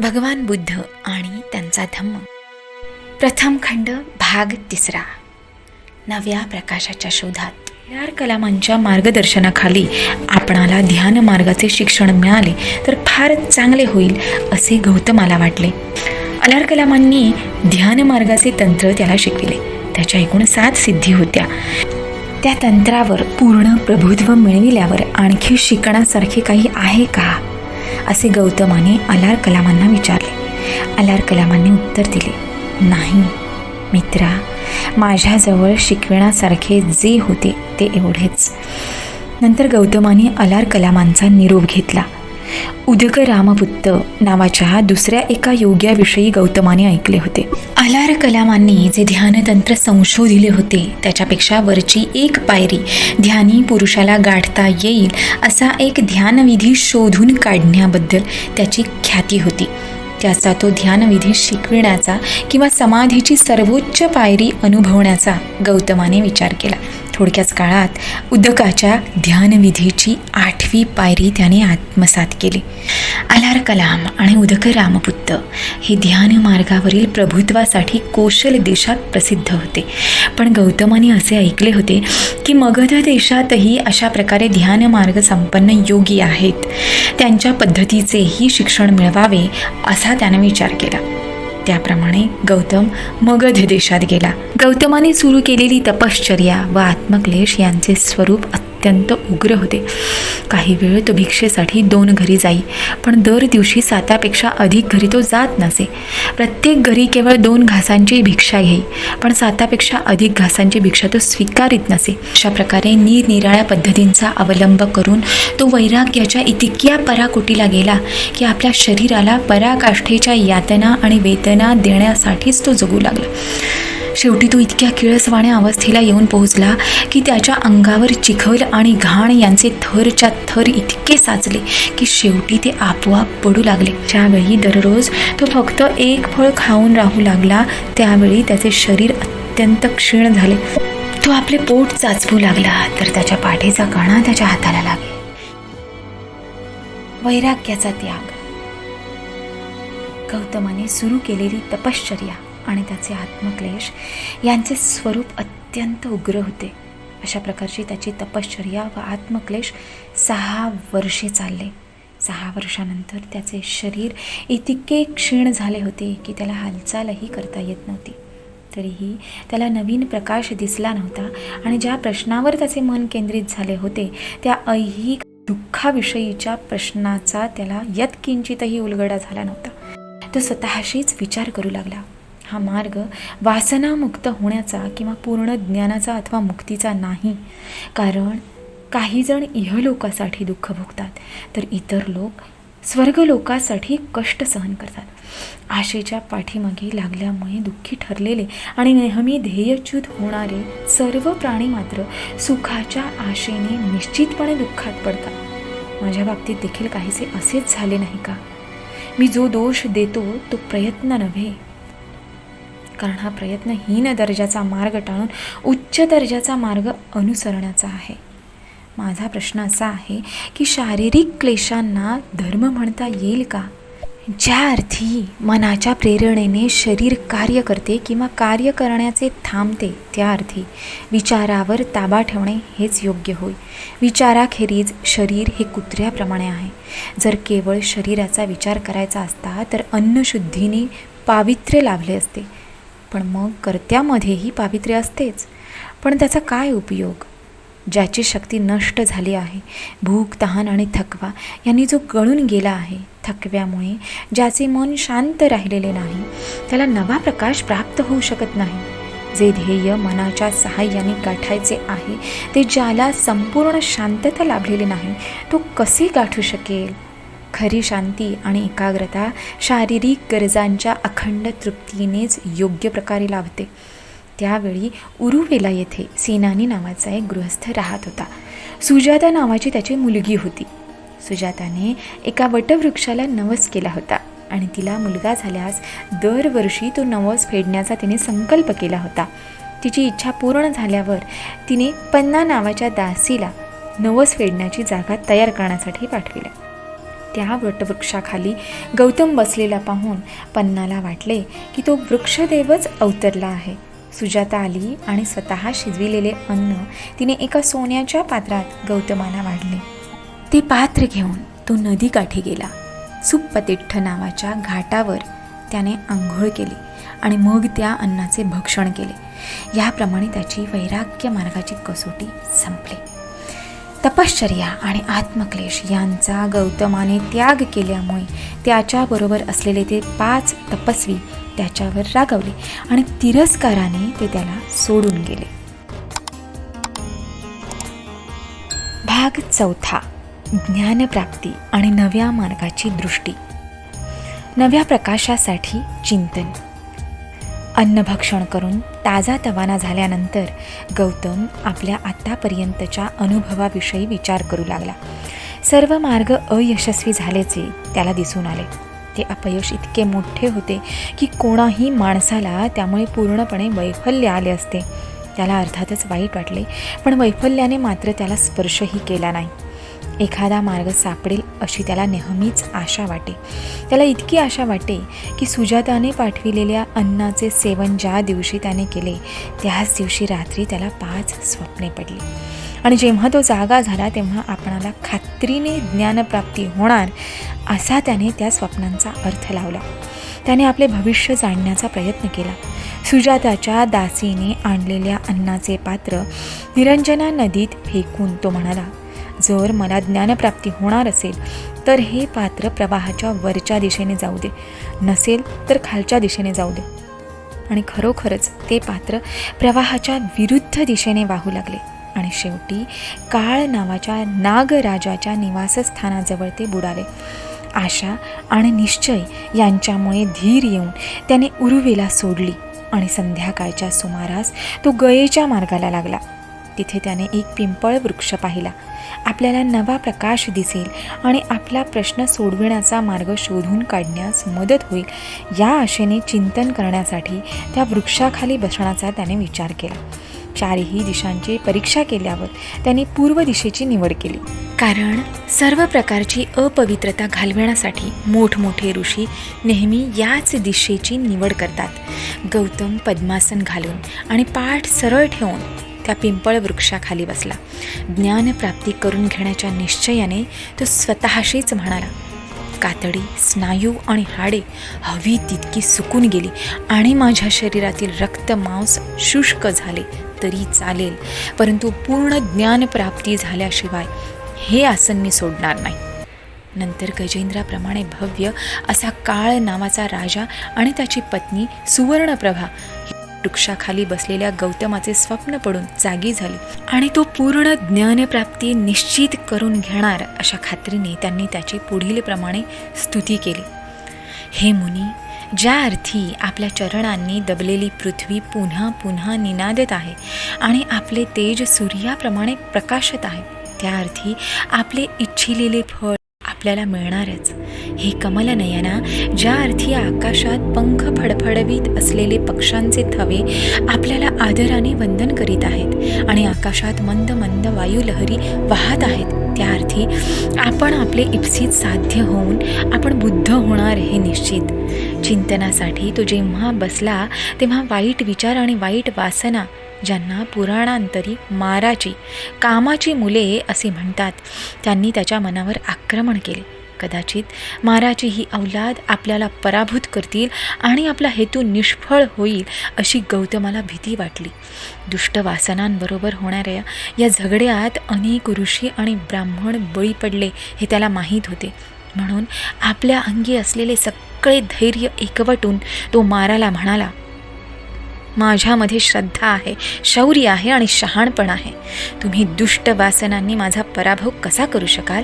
भगवान बुद्ध आणि त्यांचा धम्म. प्रथम खंड भाग तिसरा. नव्या प्रकाशाच्या शोधात. यार कलामांच्या मार्गदर्शनाखाली आपणाला ध्यान मार्गाचे शिक्षण मिळाले तर फार चांगले होईल असे गौतमाला वाटले. अलार कलामांनी ध्यान मार्गाचे तंत्र त्याला शिकविले. त्याच्या एकूण सात सिद्धी होत्या. त्या तंत्रावर पूर्ण प्रभुत्व मिळविल्यावर आणखी शिकण्यासारखे काही आहे का? असे गौतमाने अलार कलामांना विचारले. अलार कलामांनी उत्तर दिले नाही मित्रा माझ्याजवळ शिकविण्यासारखे जे होते ते एवढेच. नंतर गौतमाने अलार कलामांचा निरोप घेतला. उदक रामपुत्त नावाच्या दुसऱ्या एका योग्याविषयी गौतमाने ऐकले होते. अलार कलामांनी जे ध्यानतंत्र संशोधिले होते त्याच्यापेक्षा वरची एक पायरी ध्यानी पुरुषाला गाठता येईल असा एक ध्यानविधी शोधून काढण्याबद्दल त्याची ख्याती होती. त्याचा तो ध्यानविधी शिकविण्याचा किंवा समाधीची सर्वोच्च पायरी अनुभवण्याचा गौतमाने विचार केला. थोडक्याच काळात उदकाच्या ध्यानविधीची आठवी पायरी त्याने आत्मसात केली. अलार कलाम आणि उदक रामपुत्त हे ध्यान मार्गावरील प्रभुत्वासाठी कोशल देशात प्रसिद्ध होते. पण गौतमाने असे ऐकले होते की मगध देशातही अशा प्रकारे ध्यान मार्ग संपन्न योगी आहेत. त्यांच्या पद्धतीचेही शिक्षण मिळवावे असा त्याने विचार केला. त्याप्रमाणे गौतम मगध देशात गेला. गौतमाने सुरू केलेली तपश्चर्या व आत्मक्लेश यांचे स्वरूप अत्यंत उग्र होते. काही वेळ तो भिक्षेसाठी दोन घरी जाई पण दर दिवशी सातापेक्षा अधिक घरी तो जात नसे. प्रत्येक घरी केवळ दोन घासांची भिक्षा घेई पण सातापेक्षा अधिक घासांची भिक्षा तो स्वीकारित नसे. अशा प्रकारे निरनिराळ्या पद्धतींचा अवलंब करून तो वैराग्याच्या इतक्या पराकोटीला गेला की आपल्या शरीराला पराकाष्ठेच्या यातना आणि वेदना देण्यासाठीच तो जगू लागला. शेवटी तो इतक्या किळसवाण्या अवस्थेला येऊन पोहोचला की त्याच्या अंगावर चिखल आणि घाण यांचे थरच्या थर इतके साचले की शेवटी ते आपोआप पडू लागले. ज्यावेळी दररोज तो फक्त एक फळ खाऊन राहू लागला त्यावेळी त्याचे शरीर अत्यंत क्षीण झाले. तो आपले पोट चाचवू लागला तर त्याच्या पाठीचा कणा त्याच्या हाताला लागे वैराग्याचा त्याग. गौतमाने सुरू केलेली तपश्चर्या. आणि त्याचे आत्मक्लेश यांचे स्वरूप अत्यंत उग्र होते. अशा प्रकारची त्याची तपश्चर्या व आत्मक्लेश सहा वर्षे चालले. सहा वर्षानंतर त्याचे शरीर इतके क्षीण झाले होते की त्याला हालचालही करता येत नव्हती. तरीही त्याला नवीन प्रकाश दिसला नव्हता आणि ज्या प्रश्नावर त्याचे मन केंद्रित झाले होते त्या ऐहिक दुःखाविषयीच्या प्रश्नाचा त्याला यत्किंचितही उलगडा झाला नव्हता. तो स्वतःशीच विचार करू लागला. हा मार्ग वासनामुक्त होण्याचा किंवा पूर्ण ज्ञानाचा अथवा मुक्तीचा नाही. कारण काही जण इहलोकासाठी दुःख भोगतात तर इतर लोक स्वर्गलोकासाठी कष्ट सहन करतात. आशेच्या पाठीमागे लागल्यामुळे दुःखी ठरलेले आणि नेहमी ध्येयच्युत होणारे सर्व प्राणी मात्र सुखाच्या आशेने निश्चितपणे दुःखात पडतात. माझ्या बाबतीत देखील काहीसे असेच झाले नाही का? मी जो दोष देतो तो प्रयत्न नव्हे. कारण हा प्रयत्न हीन दर्जाचा मार्ग टाळून उच्च दर्जाचा मार्ग अनुसरण्याचा आहे. माझा प्रश्न असा आहे की शारीरिक क्लेशांना धर्म म्हणता येईल का? ज्या अर्थी मनाच्या प्रेरणेने शरीर कार्य करते किंवा कार्य करण्याचे थांबते त्या अर्थी विचारावर ताबा ठेवणे हेच योग्य होय. विचाराखेरीज शरीर हे कुत्र्याप्रमाणे आहे. जर केवळ शरीराचा विचार करायचा असता तर अन्नशुद्धीने पावित्र्य लाभले असते. पण मग कर्त्यामध्येही पावित्र्य असतेच. पण त्याचा काय उपयोग? ज्याची शक्ती नष्ट झाली आहे भूक तहान आणि थकवा यांनी जो गळून गेला आहे थकव्यामुळे ज्याचे मन शांत राहिलेले नाही त्याला नवा प्रकाश प्राप्त होऊ शकत नाही. जे ध्येय मनाच्या सहाय्याने गाठायचे आहे ते ज्याला संपूर्ण शांतता लाभलेली नाही तो कसे गाठू शकेल? खरी शांती आणि एकाग्रता शारीरिक गरजांच्या अखंड तृप्तीनेच योग्य प्रकारे लाभते त्यावेळी उरुवेला येथे सेनानी नावाचा एक गृहस्थ राहत होता. सुजाता नावाची त्याची मुलगी होती. सुजाताने एका वटवृक्षाला नवस केला होता आणि तिला मुलगा झाल्यास दरवर्षी तो नवस फेडण्याचा तिने संकल्प केला होता. तिची इच्छा पूर्ण झाल्यावर तिने पन्ना नावाच्या दासीला नवस फेडण्याची जागा तयार करण्यासाठी पाठविल्या त्या वटवृक्षाखाली गौतम बसलेला पाहून पन्नाला वाटले की तो वृक्षदेवच अवतरला आहे. सुजाता आली आणि स्वतः शिजविलेले अन्न तिने एका सोन्याच्या पात्रात गौतमाला वाढले. ते पात्र घेऊन तो नदीकाठी गेला. सुप्पतिठ्ठ नावाच्या घाटावर त्याने आंघोळ केली आणि मग त्या अन्नाचे भक्षण केले. याप्रमाणे त्याची वैराग्य मार्गाची कसोटी संपली. तपश्चर्या आणि आत्मक्लेश यांचा गौतमाने त्याग केल्यामुळे त्याच्याबरोबर असलेले ते पाच तपस्वी त्याच्यावर रागवले आणि तिरस्काराने ते त्याला सोडून गेले. भाग चौथा ज्ञानप्राप्ती आणि नव्या मार्गाची दृष्टी. नव्या प्रकाशासाठी चिंतन. अन्नभक्षण करून ताजा तवाना झाल्यानंतर गौतम आपल्या आत्तापर्यंतच्या अनुभवाविषयी विचार करू लागला. सर्व मार्ग अयशस्वी झाल्याचे त्याला दिसून आले. ते अपयश इतके मोठे होते की कोणाही माणसाला त्यामुळे पूर्णपणे वैफल्य आले असते. त्याला अर्थातच वाईट वाटले पण वैफल्याने मात्र त्याला स्पर्शही केला नाही. एखादा मार्ग सापडेल अशी त्याला नेहमीच आशा वाटे. त्याला इतकी आशा वाटे की सुजाताने पाठविलेल्या अन्नाचे सेवन ज्या दिवशी त्याने केले त्याच दिवशी रात्री त्याला पाच स्वप्ने पडली. आणि जेव्हा तो जागा झाला तेव्हा आपणाला खात्रीने ज्ञानप्राप्ती होणार असा त्याने त्या स्वप्नांचा अर्थ लावला. त्याने आपले भविष्य जाणण्याचा प्रयत्न केला. सुजाताच्या दासीने आणलेल्या अन्नाचे पात्र निरंजना नदीत फेकून तो म्हणाला जर मला ज्ञानप्राप्ती होणार असेल तर हे पात्र प्रवाहाच्या वरच्या दिशेने जाऊ दे. नसेल तर खालच्या दिशेने जाऊ दे. आणि खरोखरच ते पात्र प्रवाहाच्या विरुद्ध दिशेने वाहू लागले. आणि शेवटी काळ नावाच्या नागराजाच्या निवासस्थानाजवळ ते बुडाले. आशा आणि निश्चय यांच्यामुळे धीर येऊन त्याने उर्वेला सोडली आणि संध्याकाळच्या सुमारास तो गयेच्या मार्गाला लागला. तिथे त्याने एक पिंपळ वृक्ष पाहिला. आपल्याला नवा प्रकाश दिसेल आणि आपला प्रश्न सोडविण्याचा मार्ग शोधून काढण्यास मदत होईल. या आशेने चिंतन करण्यासाठी त्या वृक्षाखाली बसण्याचा त्याने विचार केला. चारही दिशांची परीक्षा केल्यावर त्याने पूर्व दिशेची निवड केली. कारण सर्व प्रकारची अपवित्रता घालविण्यासाठी मोठमोठे ऋषी नेहमी याच दिशेची निवड करतात. गौतम पद्मासन घालून आणि पाठ सरळ ठेवून एका पिंपळ वृक्षाखाली बसला. ज्ञानप्राप्ती करून घेण्याच्या निश्चयाने तो स्वतःशीच म्हणाला कातडी स्नायू आणि हाडे हवी तितकी सुकून गेली आणि माझ्या शरीरातील रक्त मांस शुष्क झाले तरी चालेल परंतु पूर्ण ज्ञानप्राप्ती झाल्याशिवाय हे आसन मी सोडणार नाही. नंतर गजेंद्राप्रमाणे भव्य असा काळ नावाचा राजा आणि त्याची पत्नी सुवर्णप्रभा वृक्षाखाली बसलेल्या गौतमाचे स्वप्न पडून जागी झाले आणि तो पूर्ण ज्ञानप्राप्ती निश्चित करून घेणार अशा खात्रीने त्यांनी त्याची पुढील प्रमाणे स्तुती केली. हे मुनी ज्या अर्थी आपल्या चरणांनी दबलेली पृथ्वी पुन्हा पुन्हा निनादत आहे आणि आपले तेज सूर्याप्रमाणे प्रकाशत आहे त्या अर्थी आपले इच्छिलेले फळ आपल्याला मिळणारच. हे कमलनयना ज्या अर्थी आकाशात पंख फडफडवीत असलेले पक्ष्यांचे थवे आपल्याला आदराने वंदन करीत आहेत आणि आकाशात मंद मंद वायुलहरी वाहत आहेत त्या अर्थी आपण आपले इप्सित साध्य होऊन आपण बुद्ध होणार हे निश्चित. चिंतनासाठी तो जेव्हा बसला तेव्हा वाईट विचार आणि वाईट वासना ज्यांना पुराणांतरी माराची कामाची मुले असे म्हणतात त्यांनी त्याच्या मनावर आक्रमण केले. कदाचित माराची ही अवलाद आपल्याला पराभूत करतील आणि आपला हेतू निष्फळ होईल अशी गौतमाला भीती वाटली. दुष्ट वासनांबरोबर होणाऱ्या या झगड्यात अनेक ऋषी आणि ब्राह्मण बळी पडले हे त्याला माहीत होते. म्हणून आपल्या अंगी असलेले सगळे धैर्य एकवटून तो माराला म्हणाला माझ्यामध्ये श्रद्धा आहे शौर्य आहे आणि शहाणपण आहे. तुम्ही दुष्ट वासनांनी माझा पराभव कसा करू शकाल?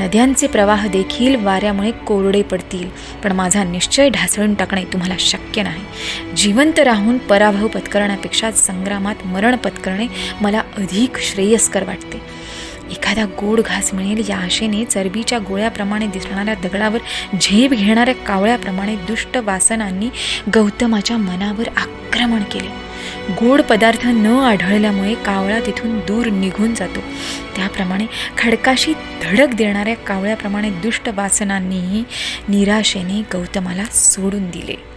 नद्यांचे प्रवाह देखील वाऱ्यामुळे कोरडे पडतील पण माझा निश्चय ढासळून टाकणे तुम्हाला शक्य नाही. जिवंत राहून पराभव पत्करण्यापेक्षा संग्रामात मरण पत्करणे मला अधिक श्रेयस्कर वाटते. एखादा गोड घास मिळेल या आशेने चरबीच्या गोळ्याप्रमाणे दिसणाऱ्या दगडावर झेप घेणाऱ्या कावळ्याप्रमाणे दुष्ट वासनांनी गौतमाच्या मनावर आक्रमण केले. गोड पदार्थ न आढळल्यामुळे कावळा तिथून दूर निघून जातो. त्याप्रमाणे खडकाशी धडक देणाऱ्या कावळ्याप्रमाणे दुष्ट वासनांनीही निराशेने गौतमाला सोडून दिले.